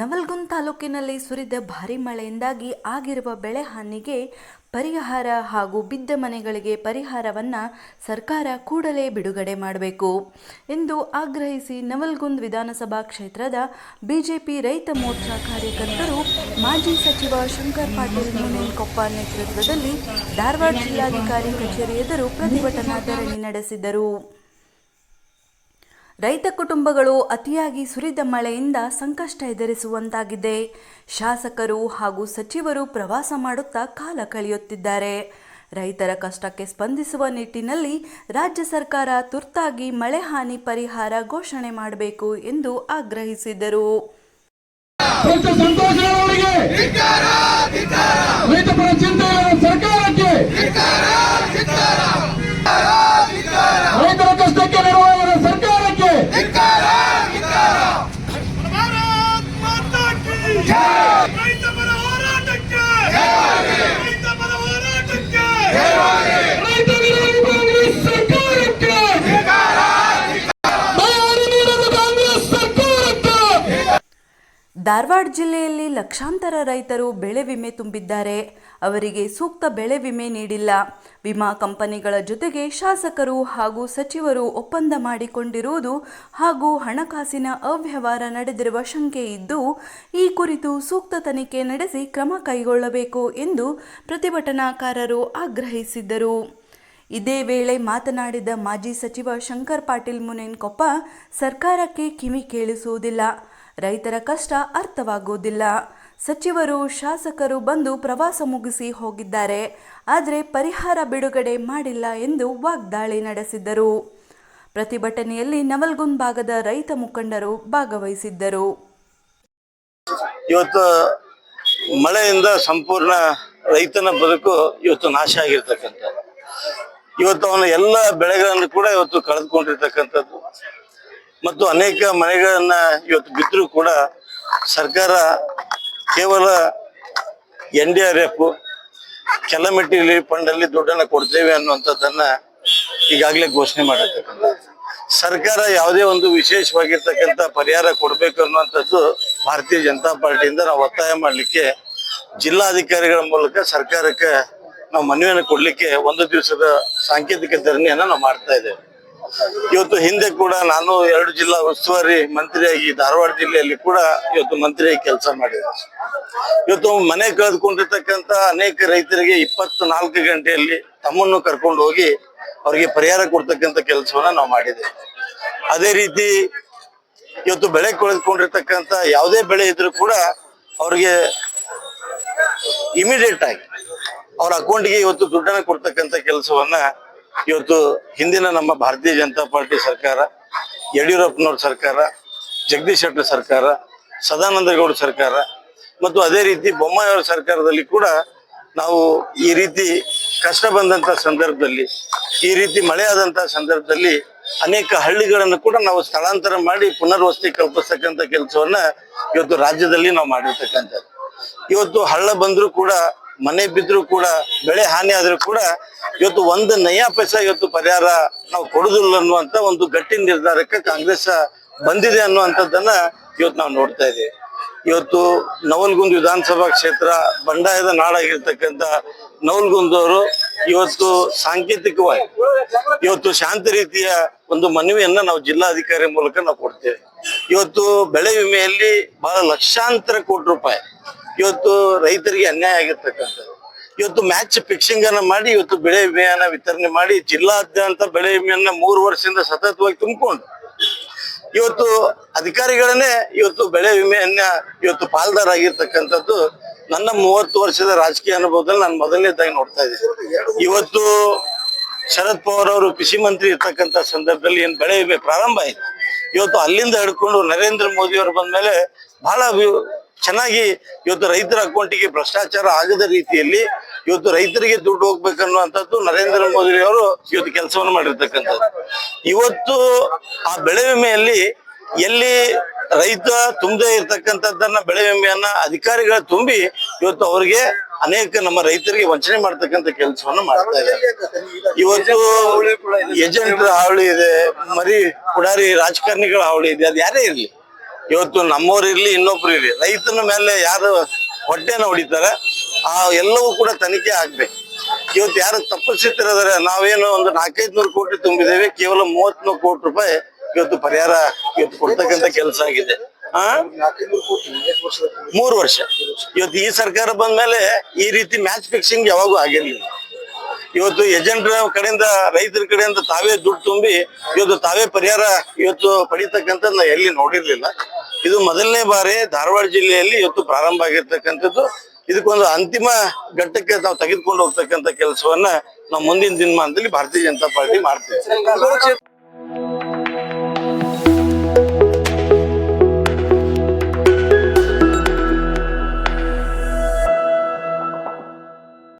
ನವಲ್ಗುಂದ್ ತಾಲೂಕಿನಲ್ಲಿ ಸುರಿದ ಭಾರಿ ಮಳೆಯಿಂದಾಗಿ ಆಗಿರುವ ಬೆಳೆ ಹಾನಿಗೆ ಪರಿಹಾರ ಹಾಗೂ ಬಿದ್ದ ಮನೆಗಳಿಗೆ ಪರಿಹಾರವನ್ನು ಸರ್ಕಾರ ಕೂಡಲೇ ಬಿಡುಗಡೆ ಮಾಡಬೇಕು ಎಂದು ಆಗ್ರಹಿಸಿ ನವಲ್ಗುಂದ್ ವಿಧಾನಸಭಾ ಕ್ಷೇತ್ರದ ಬಿಜೆಪಿ ರೈತ ಮೋರ್ಚಾ ಕಾರ್ಯಕರ್ತರು ಮಾಜಿ ಸಚಿವ ಶಂಕರ್ ಪಾಟೀಲ್ ಮುನೇನ್ಕೊಪ್ಪ ನೇತೃತ್ವದಲ್ಲಿ ಧಾರವಾಡ ಜಿಲ್ಲಾಧಿಕಾರಿ ಕಚೇರಿ ಎದುರು ಪ್ರತಿಭಟನಾ ಧರಣಿ ನಡೆಸಿದರು. ರೈತ ಕುಟುಂಬಗಳು ಅತಿಯಾಗಿ ಸುರಿದ ಮಳೆಯಿಂದ ಸಂಕಷ್ಟ ಎದುರಿಸುವಂತಾಗಿದೆ. ಶಾಸಕರು ಹಾಗೂ ಸಚಿವರು ಪ್ರವಾಸ ಮಾಡುತ್ತಾ ಕಾಲ ಕಳೆಯುತ್ತಿದ್ದಾರೆ. ರೈತರ ಕಷ್ಟಕ್ಕೆ ಸ್ಪಂದಿಸುವ ನಿಟ್ಟಿನಲ್ಲಿ ರಾಜ್ಯ ಸರ್ಕಾರ ತುರ್ತಾಗಿ ಮಳೆ ಹಾನಿ ಪರಿಹಾರ ಘೋಷಣೆ ಮಾಡಬೇಕು ಎಂದು ಆಗ್ರಹಿಸಿದರು. ರೈತರ ಸಂತೋಷ್ ಧಾರವಾಡ ಜಿಲ್ಲೆಯಲ್ಲಿ ಲಕ್ಷಾಂತರ ರೈತರು ಬೆಳೆ ವಿಮೆ ತುಂಬಿದ್ದಾರೆ. ಅವರಿಗೆ ಸೂಕ್ತ ಬೆಳೆ ವಿಮೆ ನೀಡಿಲ್ಲ. ವಿಮಾ ಕಂಪನಿಗಳ ಜೊತೆಗೆ ಶಾಸಕರು ಹಾಗೂ ಸಚಿವರು ಒಪ್ಪಂದ ಮಾಡಿಕೊಂಡಿರುವುದು ಹಾಗೂ ಹಣಕಾಸಿನ ಅವ್ಯವಹಾರ ನಡೆದಿರುವ ಶಂಕೆ ಇದ್ದು, ಈ ಕುರಿತು ಸೂಕ್ತ ತನಿಖೆ ನಡೆಸಿ ಕ್ರಮ ಕೈಗೊಳ್ಳಬೇಕು ಎಂದು ಪ್ರತಿಭಟನಾಕಾರರು ಆಗ್ರಹಿಸಿದ್ದರು. ಇದೇ ವೇಳೆ ಮಾತನಾಡಿದ ಮಾಜಿ ಸಚಿವ ಶಂಕರ್ ಪಾಟೀಲ್ ಮುನೇನ್ಕೊಪ್ಪ, ಸರ್ಕಾರಕ್ಕೆ ಕಿವಿ ಕೇಳಿಸುವುದಿಲ್ಲ. ರೈತರ ಕಷ್ಟ ಅರ್ಥವಾಗುವುದಿಲ್ಲ. ಸಚಿವರು, ಶಾಸಕರು ಬಂದು ಪ್ರವಾಸ ಮುಗಿಸಿ ಹೋಗಿದ್ದಾರೆ. ಆದರೆ ಪರಿಹಾರ ಬಿಡುಗಡೆ ಮಾಡಿಲ್ಲ ಎಂದು ವಾಗ್ದಾಳಿ ನಡೆಸಿದ್ದರು. ಪ್ರತಿಭಟನೆಯಲ್ಲಿ ನವಲ್ಗುಂದ್ ಭಾಗದ ರೈತ ಮುಖಂಡರು ಭಾಗವಹಿಸಿದ್ದರು. ಇವತ್ತು ಮಳೆಯಿಂದ ಸಂಪೂರ್ಣ ರೈತನ ಬದುಕು ಇವತ್ತು ನಾಶ ಆಗಿರ್ತಕ್ಕಂಥ ಇವತ್ತು ಅವನ ಎಲ್ಲ ಬೆಳೆಗಳನ್ನು ಕೂಡ ಇವತ್ತು ಕಳೆದುಕೊಂಡಿರ್ತಕ್ಕಂಥದ್ದು. ಮತ್ತು ಅನೇಕ ಮನೆಗಳನ್ನ ಇವತ್ತು ಬಿದ್ದರೂ ಕೂಡ ಸರ್ಕಾರ ಕೇವಲ ಎನ್ ಡಿ ಆರ್ ಎಫ್ ಕೆಲಮೆಟ್ಟಿ ರಿಲೀಫ್ ಫಂಡ್ ಅಲ್ಲಿ ದುಡ್ಡನ್ನ ಕೊಡ್ತೇವೆ ಅನ್ನುವಂಥದ್ದನ್ನ ಈಗಾಗಲೇ ಘೋಷಣೆ ಮಾಡಿರ್ತಕ್ಕಂಥ ಸರ್ಕಾರ ಯಾವುದೇ ಒಂದು ವಿಶೇಷವಾಗಿರ್ತಕ್ಕಂಥ ಪರಿಹಾರ ಕೊಡಬೇಕು ಅನ್ನುವಂಥದ್ದು ಭಾರತೀಯ ಜನತಾ ಪಾರ್ಟಿಯಿಂದ ನಾವು ಒತ್ತಾಯ ಮಾಡಲಿಕ್ಕೆ ಜಿಲ್ಲಾಧಿಕಾರಿಗಳ ಮೂಲಕ ಸರ್ಕಾರಕ್ಕೆ ನಾವು ಮನವಿಯನ್ನು ಕೊಡಲಿಕ್ಕೆ ಒಂದು ದಿವಸದ ಸಾಂಕೇತಿಕ ಧರಣಿಯನ್ನು ನಾವು ಮಾಡ್ತಾ ಇದ್ದೇವೆ. ಇವತ್ತು ಹಿಂದೆ ಕೂಡ ನಾನು ಎರಡು ಜಿಲ್ಲಾ ಉಸ್ತುವಾರಿ ಮಂತ್ರಿಯಾಗಿ ಧಾರವಾಡ ಜಿಲ್ಲೆಯಲ್ಲಿ ಕೂಡ ಇವತ್ತು ಮಂತ್ರಿಯಾಗಿ ಕೆಲಸ ಮಾಡಿದೆ. ಇವತ್ತು ಮನೆ ಕಳೆದುಕೊಂಡಿರ್ತಕ್ಕಂತ ಅನೇಕ ರೈತರಿಗೆ ಇಪ್ಪತ್ನಾಲ್ಕು ಗಂಟೆಯಲ್ಲಿ ತಮ್ಮನ್ನು ಕರ್ಕೊಂಡು ಹೋಗಿ ಅವರಿಗೆ ಪರಿಹಾರ ಕೊಡ್ತಕ್ಕಂತ ಕೆಲಸವನ್ನ ನಾವು ಮಾಡಿದ್ದೇವೆ ಅದೇ ರೀತಿ ಇವತ್ತು ಬೆಳೆ ಕಳೆದುಕೊಂಡಿರ್ತಕ್ಕಂತ ಯಾವುದೇ ಬೆಳೆ ಇದ್ರು ಕೂಡ ಅವ್ರಿಗೆ ಇಮಿಡಿಯೇಟ್ ಆಗಿ ಅವ್ರ ಅಕೌಂಟ್ಗೆ ಇವತ್ತು ದುಡ್ಡನ್ನ ಕೊಡ್ತಕ್ಕಂತ ಕೆಲಸವನ್ನ ಇವತ್ತು ಹಿಂದಿನ ನಮ್ಮ ಭಾರತೀಯ ಜನತಾ ಪಾರ್ಟಿ ಸರ್ಕಾರ, ಯಡಿಯೂರಪ್ಪನವ್ರ ಸರ್ಕಾರ, ಜಗದೀಶ್ ಶೆಟ್ಟರ್ ಸರ್ಕಾರ, ಸದಾನಂದಗೌಡ ಸರ್ಕಾರ, ಮತ್ತು ಅದೇ ರೀತಿ ಬೊಮ್ಮಾಯಿಯವರ ಸರ್ಕಾರದಲ್ಲಿ ಕೂಡ ನಾವು ಈ ರೀತಿ ಕಷ್ಟ ಬಂದಂತ ಸಂದರ್ಭದಲ್ಲಿ, ಈ ರೀತಿ ಮಳೆ ಆದಂತ ಸಂದರ್ಭದಲ್ಲಿ ಅನೇಕ ಹಳ್ಳಿಗಳನ್ನು ಕೂಡ ನಾವು ಸ್ಥಳಾಂತರ ಮಾಡಿ ಪುನರ್ವಸತಿ ಕಲ್ಪಿಸ್ತಕ್ಕಂಥ ಕೆಲಸವನ್ನ ಇವತ್ತು ರಾಜ್ಯದಲ್ಲಿ ನಾವು ಮಾಡಿರ್ತಕ್ಕಂಥದ್ದು. ಇವತ್ತು ಹಳ್ಳ ಬಂದರೂ ಕೂಡ ಮನೆ ಬಿದ್ರು ಕೂಡ, ಬೆಳೆ ಹಾನಿ ಆದ್ರೂ ಕೂಡ ಇವತ್ತು ಒಂದು ನಯ ಪೈಸ ಇವತ್ತು ಪರಿಹಾರ ನಾವು ಕೊಡುದಿಲ್ಲ ಅನ್ನುವಂತ ಒಂದು ಗಟ್ಟಿ ನಿರ್ಧಾರಕ್ಕೆ ಕಾಂಗ್ರೆಸ್ ಬಂದಿದೆ ಅನ್ನುವಂಥದ್ದನ್ನ ಇವತ್ತು ನಾವು ನೋಡ್ತಾ ಇದ್ದೀವಿ. ಇವತ್ತು ನವಲ್ಗುಂದ್ ವಿಧಾನಸಭಾ ಕ್ಷೇತ್ರ ಬಂಡಾಯದ ನಾಡಾಗಿರ್ತಕ್ಕಂಥ ನವಲ್ಗುಂದವರು ಇವತ್ತು ಸಾಂಕೇತಿಕವಾಗಿ, ಇವತ್ತು ಶಾಂತ ರೀತಿಯ ಒಂದು ಮನವಿಯನ್ನ ನಾವು ಜಿಲ್ಲಾಧಿಕಾರಿ ಮೂಲಕ ನಾವು ಕೊಡ್ತೇವೆ. ಇವತ್ತು ಬೆಳೆ ವಿಮೆಯಲ್ಲಿ ಬಹಳ ಲಕ್ಷಾಂತರ ಕೋಟಿ ರೂಪಾಯಿ ಇವತ್ತು ರೈತರಿಗೆ ಅನ್ಯಾಯ ಆಗಿರ್ತಕ್ಕಂಥದ್ದು. ಇವತ್ತು ಮ್ಯಾಚ್ ಫಿಕ್ಸಿಂಗ್ ಅನ್ನ ಮಾಡಿ, ಇವತ್ತು ಬೆಳೆ ವಿಮೆಯನ್ನ ವಿತರಣೆ ಮಾಡಿ, ಜಿಲ್ಲಾದ್ಯಂತ ಬೆಳೆ ವಿಮೆಯನ್ನ ಮೂರು ವರ್ಷದಿಂದ ಸತತವಾಗಿ ತುಂಬಿಕೊಂಡು. ಇವತ್ತು ಅಧಿಕಾರಿಗಳನ್ನೇ ಇವತ್ತು ಬೆಳೆ ವಿಮೆಯನ್ನ ಇವತ್ತು ಪಾಲ್ದಾರ ಆಗಿರ್ತಕ್ಕಂಥದ್ದು ನನ್ನ ಮೂವತ್ತು ವರ್ಷದ ರಾಜಕೀಯ ಅನುಭವದಲ್ಲಿ ನಾನು ಮೊದಲನೇದಾಗಿ ನೋಡ್ತಾ ಇದ್ದೀನಿ. ಇವತ್ತು ಶರದ್ ಪವಾರ್ ಅವರು ಕೃಷಿ ಮಂತ್ರಿ ಇರ್ತಕ್ಕಂಥ ಸಂದರ್ಭದಲ್ಲಿ ಏನ್ ಬೆಳೆ ವಿಮೆ ಪ್ರಾರಂಭ ಆಯ್ತು. ಇವತ್ತು ಅಲ್ಲಿಂದ ಹಿಡ್ಕೊಂಡು ನರೇಂದ್ರ ಮೋದಿ ಅವರು ಬಂದ್ಮೇಲೆ ಬಹಳ ವಿ- ಚೆನ್ನಾಗಿ ಇವತ್ತು ರೈತರ ಅಕೌಂಟಿಗೆ ಭ್ರಷ್ಟಾಚಾರ ಆಗದ ರೀತಿಯಲ್ಲಿ ಇವತ್ತು ರೈತರಿಗೆ ದುಡ್ಡು ಹೋಗ್ಬೇಕನ್ನುವಂಥದ್ದು ನರೇಂದ್ರ ಮೋದಿ ಅವರು ಇವತ್ತು ಕೆಲಸವನ್ನು ಮಾಡಿರ್ತಕ್ಕಂಥದ್ದು. ಇವತ್ತು ಆ ಬೆಳೆ ವಿಮೆಯಲ್ಲಿ ಎಲ್ಲಿ ರೈತ ತುಂಬದೇ ಇರತಕ್ಕಂಥದ್ದನ್ನ ಬೆಳೆ ವಿಮೆಯನ್ನ ಅಧಿಕಾರಿಗಳ ತುಂಬಿ ಇವತ್ತು ಅವರಿಗೆ ಅನೇಕ ನಮ್ಮ ರೈತರಿಗೆ ವಂಚನೆ ಮಾಡ್ತಕ್ಕಂಥ ಕೆಲಸವನ್ನು ಮಾಡ್ತಾ ಇದ್ದಾರೆ. ಇವತ್ತು ಏಜೆಂಟ್ ಹಾವಳಿ ಇದೆ, ಮರಿ, ಪುಡಾರಿ ರಾಜಕಾರಣಿಗಳ ಹಾವಳಿ ಇದೆ, ಅದು ಯಾರೇ ಇರಲಿ. ಇವತ್ತು ನಮ್ಮವ್ರು ಇರ್ಲಿ, ಇನ್ನೊಬ್ರು ಇರ್ಲಿ. ರೈತನ ಮೇಲೆ ಯಾರು ಹೊಟ್ಟೆನ ಹೊಡಿತಾರೆ, ಆ ಎಲ್ಲವೂ ಕೂಡ ತನಿಖೆ ಆಗ್ಬೇಕು. ಇವತ್ತು ಯಾರು ತಪ್ಪಿಸುತ್ತಿರೋದ್ರೆ ನಾವೇನು ಒಂದು ನಾಲ್ಕೈದು ನೂರು ಕೋಟಿ ತುಂಬಿದ್ದೇವೆ, ಕೇವಲ ಮೂವತ್ಮೂರು ಕೋಟಿ ರೂಪಾಯಿ ಇವತ್ತು ಪರಿಹಾರ ಇವತ್ತು ಕೊಡ್ತಕ್ಕಂತ ಕೆಲಸ ಆಗಿದೆ. ಆ? ಮೂರು ವರ್ಷ. ಇವತ್ತು ಈ ಸರ್ಕಾರ ಬಂದ್ಮೇಲೆ ಈ ರೀತಿ ಮ್ಯಾಚ್ ಫಿಕ್ಸಿಂಗ್ ಯಾವಾಗೂ ಆಗಿರ್ಲಿಲ್ಲ. ಇವತ್ತು ಏಜೆಂಟ್ರ ಕಡೆಯಿಂದ, ರೈತರ ಕಡೆಯಿಂದ ತಾವೇ ದುಡ್ಡು ತುಂಬಿ, ಇವತ್ತು ತಾವೇ ಪರಿಹಾರ ಇವತ್ತು ಪಡಿತಕ್ಕಂಥದ್ದು ನಾ ಎಲ್ಲಿ ನೋಡಿರ್ಲಿಲ್ಲ. ಇದು ಮೊದಲನೇ ಬಾರಿ ಧಾರವಾಡ ಜಿಲ್ಲೆಯಲ್ಲಿ ಇವತ್ತು ಪ್ರಾರಂಭ ಆಗಿರ್ತಕ್ಕಂಥದ್ದು. ಇದಕ್ಕೊಂದು ಅಂತಿಮ ಘಟ್ಟಕ್ಕೆ ನಾವು ತೆಗೆದುಕೊಂಡು ಹೋಗ್ತಕ್ಕಂಥ ಕೆಲಸವನ್ನ ನಾವು ಮುಂದಿನ ದಿನಮಾನದಲ್ಲಿ ಭಾರತೀಯ ಜನತಾ ಪಾರ್ಟಿ ಮಾಡ್ತೇವೆ.